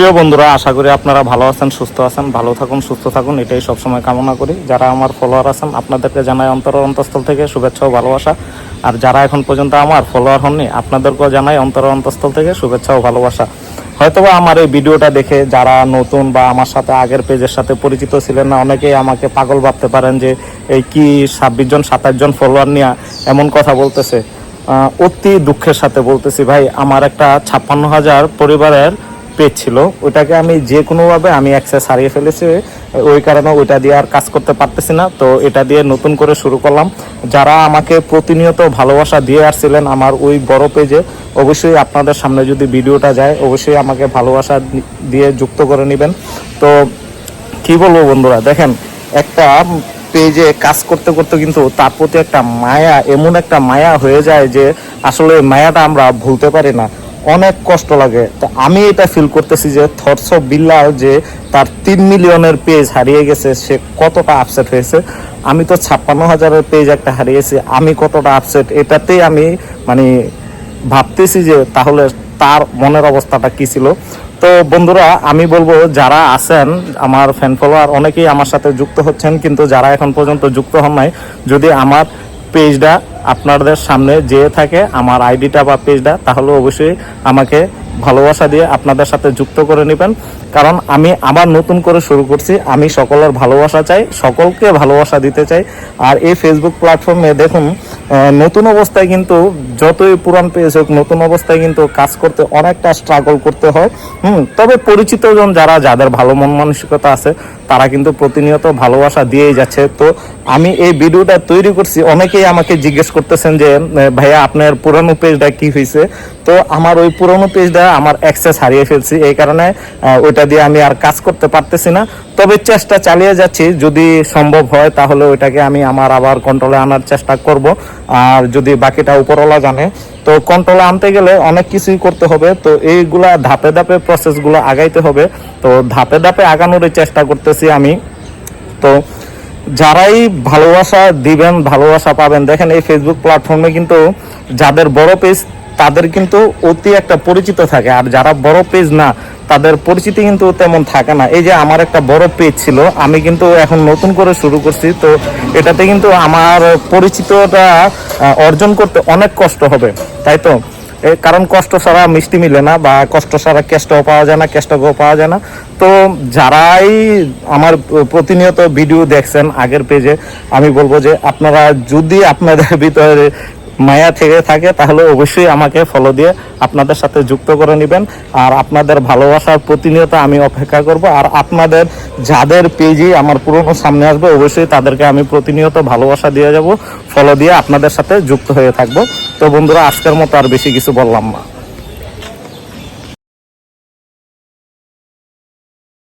প্রিয় বন্ধুরা, আশা করি আপনারা ভালো আছেন, সুস্থ আছেন, ভালো থাকুন, সুস্থ থাকুন, এটাই সবসময় কামনা করি। যারা আমার ফলোয়ার আছেন, আপনাদেরকে জানাই অন্তর অন্তঃস্থল থেকে শুভেচ্ছা ও ভালোবাসা। আর যারা এখন পর্যন্ত আমার ফলোয়ার হননি, আপনাদেরকেও জানাই অন্তর অন্তঃস্থল থেকে শুভেচ্ছা ও ভালোবাসা। হয়তোবা আমার এই ভিডিওটা দেখে যারা নতুন বা আমার সাথে আগের পেজের সাথে পরিচিত ছিলেন না, অনেকেই আমাকে পাগল ভাবতে পারেন যে, এই কি ছাব্বিশ জন, সাতাশ জন ফলোয়ার নিয়ে এমন কথা বলতেছে। অতি দুঃখের সাথে বলতেছি, ভাই, আমার একটা ছাপ্পান্ন হাজার পরিবারের পেজ ছিল, ওইটাকে আমি যে কোনোভাবে আমি অ্যাক্সেস হারিয়ে ফেলেছি, ওই কারণে ওইটা দিয়ে আর কাজ করতে পারতেছি না। তো এটা দিয়ে নতুন করে শুরু করলাম। যারা আমাকে প্রতিনিয়ত ভালোবাসা দিয়ে আসছিলেন আমার ওই বড় পেজে অবশ্যই আপনাদের সামনে যদি ভিডিওটা যায়, অবশ্যই আমাকে ভালোবাসা দিয়ে যুক্ত করে নেবেন। তো কি বলব বন্ধুরা, দেখেন, একটা পেজে কাজ করতে করতে কিন্তু তার প্রতি একটা মায়া, এমন একটা মায়া হয়ে যায় যে আসলে মায়াটা আমরা ভুলতে পারি না। অনেক কষ্ট লাগে। তো আমি এটা ফিল করতেছি যে থটস অফ বিল্লাহ যে তার তিন মিলিয়নের পেজ হারিয়ে গেছে, সে কতটা আপসেট হয়েছে। আমি তো ছাপ্পান্ন হাজারের পেজ একটা হারিয়েছি, আমি কতটা আপসেট এটাতেই আমি মানে ভাবতেছি যে তাহলে তার মনের অবস্থাটা কি ছিল? তো বন্ধুরা, আমি বলব যারা আছেন, আমার ফ্যান ফলোয়ার অনেকেই আমার সাথে যুক্ত হচ্ছেন, কিন্তু যারা এখন পর্যন্ত যুক্ত হন নাই, যদি আমার পেজটা আপনাদের সামনে যেয়ে থাকে আমার আইডিটা বা পেজটা, তাহলে অবশ্যই আমাকে ভালোবাসা দিয়ে আপনাদের সাথে যুক্ত করে নেবেন। কারণ আমি আবার নতুন করে শুরু করছি, আমি সকলের ভালোবাসা চাই, সকলকে ভালোবাসা দিতে চাই। আর এই ফেসবুক প্ল্যাটফর্মে দেখুন নতুন অবস্থায় কিন্তু যতই পুরান পেজ হোক, নতুন অবস্থায় কিন্তু কাজ করতে অনেকটা স্ট্রাগল করতে হয়। হুম, তবে পরিচিত জন যারা, যাদের ভালো মন মানসিকতা আছে, তারা কিন্তু প্রতিনিয়ত ভালোবাসা দিয়েই যাচ্ছে। তো আমি এই ভিডিওটা তৈরি করছি। অনেকেই আমাকে জিজ্ঞেস করতেছেন যে ভাইয়া, আপনার পুরানো পেজটা কি হয়েছে তো আমার ওই পুরানো পেজটা আমার অ্যাক্সেস হারিয়ে ফেলছি। এই কারণে ওইটা দিয়ে আমি আর কাজ করতে পারতেছি না। তবে চেষ্টা চালিয়ে যাচ্ছি। যদি সম্ভব হয়, তাহলে ওইটাকে আমি আমার আবার কন্ট্রোলে আনার চেষ্টা করব। আর যদি বাকিটা উপরওয়ালা জানে, তো কন্ট্রোলে আনতে গেলে অনেক কিছুই করতে হবে। তো এইগুলা ধাপে ধাপে প্রসেসগুলো আগাইতে হবে। তো ধাপে ধাপে আগানোর চেষ্টা করতেছি আমি। তো যারাই ভালোবাসা দিবেন, ভালোবাসা পাবেন, দেখেন এই ফেসবুক প্ল্যাটফর্মে কিন্তু যাদের বড় পেজ তাদের কিন্তু অতি একটা পরিচিত থাকে। আর যারা বড় পেজ না, তাদের পরিচিতি কিন্তু তেমন থাকে না। এই যে আমার একটা বড় পেজ ছিল, আমি কিন্তু এখন নতুন করে শুরু করছি, তো এটাতে কিন্তু আমার পরিচিতটা অর্জন করতে অনেক কষ্ট হবে, তাই তো? কারণ কষ্ট ছাড়া মিষ্টি মিলে না বা কষ্ট ছাড়া কেষ্টও পাওয়া যায় না কেষ্টকেও পাওয়া যায় না। তো যারাই আমার প্রতিনিয়ত ভিডিও দেখছেন আগের পেজে আমি বলব যে আপনারা যদি আপনাদের ভিতরে মায়া থেকে থাকে, তাহলে অবশ্যই আমাকে ফলো দিয়ে আপনাদের সাথে যুক্ত করে নেবেন। আর আপনাদের ভালোবাসার প্রতিনিয়ত আমি অপেক্ষা করব। আর আপনাদের যাদের পেজই আমার পুরনো সামনে আসবে, অবশ্যই তাদেরকে আমি প্রতিনিয়ত ভালোবাসা দিয়ে যাব ফলো দিয়ে আপনাদের সাথে যুক্ত হয়ে থাকব। তো বন্ধুরা, আজকের মতো আর বেশি কিছু বললাম না।